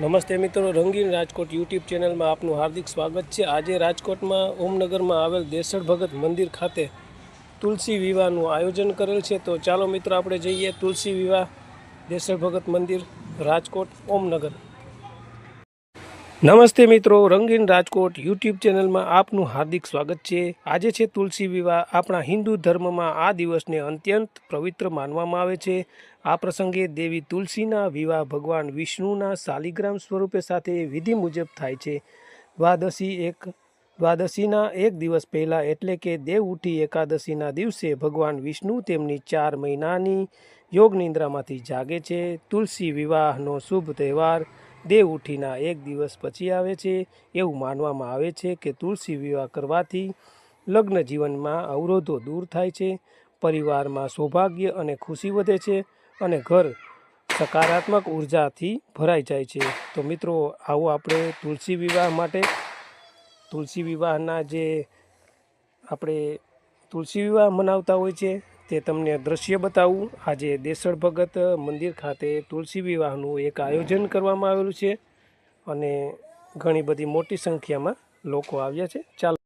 નમસ્તે મિત્રો, રંગીન રાજકોટ યુટ્યુબ ચેનલમાં આપનું હાર્દિક સ્વાગત છે. આજે રાજકોટમાં ઓમનગરમાં આવેલ દેસળ ભગત મંદિર ખાતે તુલસી વિવાહનું આયોજન કરેલ છે. તો ચાલો મિત્રો, આપણે જઈએ તુલસી વિવાહ, દેસળ ભગત મંદિર, રાજકોટ, ઓમનગર. નમસ્તે મિત્રો, રંગીન રાજકોટ યુટ્યુબ ચેનલમાં આપનું હાર્દિક સ્વાગત છે. આજે છે તુલસી વિવાહ. આપણા હિન્દુ ધર્મમાં આ દિવસને અત્યંત પવિત્ર માનવામાં આવે છે. આ પ્રસંગે દેવી તુલસીના વિવાહ ભગવાન વિષ્ણુના શાલિગ્રામ સ્વરૂપે સાથે વિધિ મુજબ થાય છે. દ્વાદશી એક, દ્વાદશીના એક દિવસ પહેલાં એટલે કે દેવ ઉઠી એકાદશીના દિવસે ભગવાન વિષ્ણુ તેમની ચાર મહિનાની યોગ નિંદ્રામાંથી જાગે છે. તુલસી વિવાહનો શુભ તહેવાર દેવ ઉઠીના એક દિવસ પછી આવે છે. એવું માનવામાં આવે છે કે તુલસી વિવાહ કરવાથી લગ્ન જીવનમાં અવરોધો દૂર થાય છે. પરિવારમાં સૌભાગ્ય અને ખુશી વધે છે. અને ઘર સકારાત્મક ઉર્જાથી ભરાઈ જાય છે. તો મિત્રો, આવો આપણે તુલસી વિવાહ માટે તુલસી વિવાહના જે આપણે તુલસી વિવાહ મનાવતા હોય છે, તે તમને દ્રશ્ય બતાવું. આજે દેસળ ભગત મંદિર ખાતે તુલસી વિવાહનું એક આયોજન કરવામાં આવેલું છે અને ઘણી બધી મોટી સંખ્યામાં લોકો આવ્યા છે. ચાલો.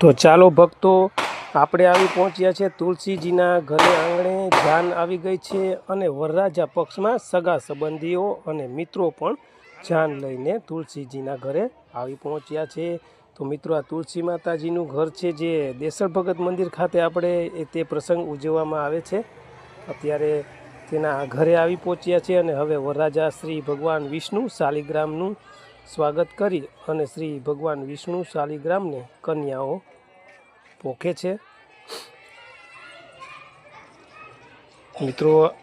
તો ચાલો ભક્તો આપણે આવી પહોંચ્યા છે તુલસીજીના ઘરે આંગણે. જાન આવી ગઈ છે અને વરરાજા પક્ષમાં સગા સંબંધીઓ અને મિત્રો પણ જાન લઈને તુલસીજીના ઘરે આવી પહોંચ્યા છે. તો મિત્રો, આ તુલસી માતાજીનું ઘર છે જે દેસળ ભગત મંદિર ખાતે આપણે તે પ્રસંગ ઉજવવામાં આવે છે. અત્યારે તેના ઘરે આવી પહોંચ્યા છે અને હવે વરરાજા શ્રી ભગવાન વિષ્ણુ શાલિગ્રામનું સ્વાગત કરી અને શ્રી ભગવાન વિષ્ણુ શાલિગ્રામને કન્યાઓ પોખે છે. મિત્રો,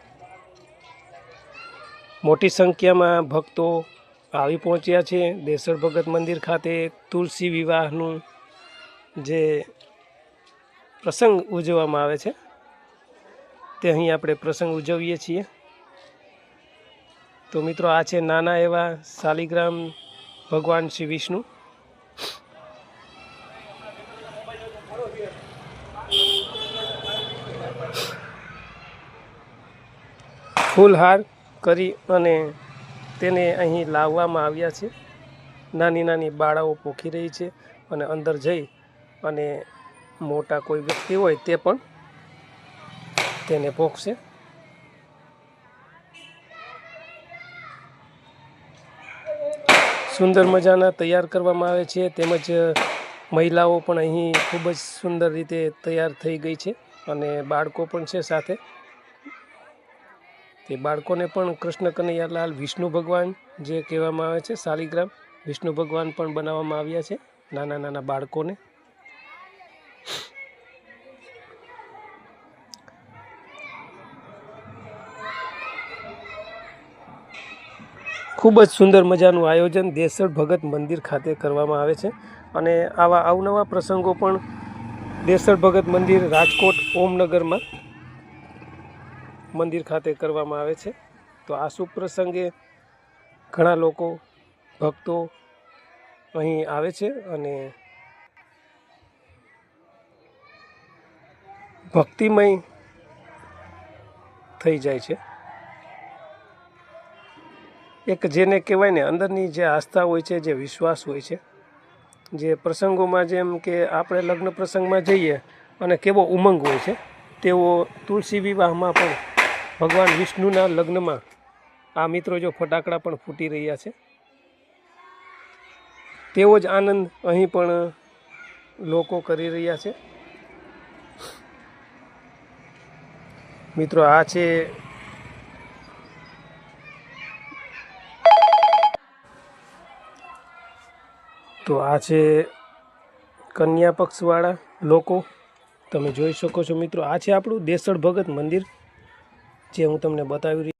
મોટી સંખ્યામાં ભક્તો આવી પહોંચ્યા છે. દેસળ ભગત મંદિર ખાતે તુલસી વિવાહનું જે પ્રસંગ ઉજવવામાં આવે છે, તે અહીં આપણે પ્રસંગ ઉજવીએ છીએ. તો મિત્રો, આ છે નાના એવા શાલિગ્રામ ભગવાન શ્રી વિષ્ણુ. ફૂલહાર કરી અને તેને અહીં લાવવામાં આવ્યા છે. નાની નાની બાળાઓ પોખી રહી છે અને અંદર જઈ અને મોટા કોઈ વ્યક્તિ હોય તે પણ તેને પોખશે સુંદર મજાના તૈયાર કરવામાં આવે છે. તેમજ મહિલાઓ પણ અહીં ખૂબ જ સુંદર રીતે તૈયાર થઈ ગઈ છે અને બાળકો પણ છે સાથે. તે બાળકોને પણ કૃષ્ણ કનૈયાલાલ વિષ્ણુ ભગવાન જે કહેવામાં આવે છે શાલિગ્રામ વિષ્ણુ ભગવાન પણ બનાવવામાં આવ્યા છે, નાના નાના બાળકોને. ખૂબ જ સુંદર મજાનું આયોજન દેસળ ભગત મંદિર ખાતે કરવામાં આવે છે અને આવા અવનવા પ્રસંગો પણ દેસળ ભગત મંદિર રાજકોટ, ઓમનગરમાં મંદિર ખાતે કરવામાં આવે છે. તો આ શુભ પ્રસંગે ઘણા લોકો, ભક્તો અહીં આવે છે અને ભક્તિમય થઈ જાય છે. એક જેને કહેવાય ને, અંદરની જે આસ્થા હોય છે, જે વિશ્વાસ હોય છે, જે પ્રસંગોમાં જેમ કે આપણે લગ્ન પ્રસંગમાં જઈએ અને કેવો ઉમંગ હોય છે, તેવો તુલસી વિવાહમાં પણ ભગવાન વિષ્ણુના લગ્નમાં આ મિત્રો જો ફટાકડા પણ ફૂટી રહ્યા છે. તેવો જ આનંદ અહીં પણ લોકો કરી રહ્યા છે. મિત્રો, આ છે તો આ છે કન્યા પક્ષવાળા લોકો. તમે જોઈ શકો છો મિત્રો, આ છે આપણું દેસળ ભગત મંદિર. જે હું તમને બતાવી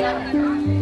này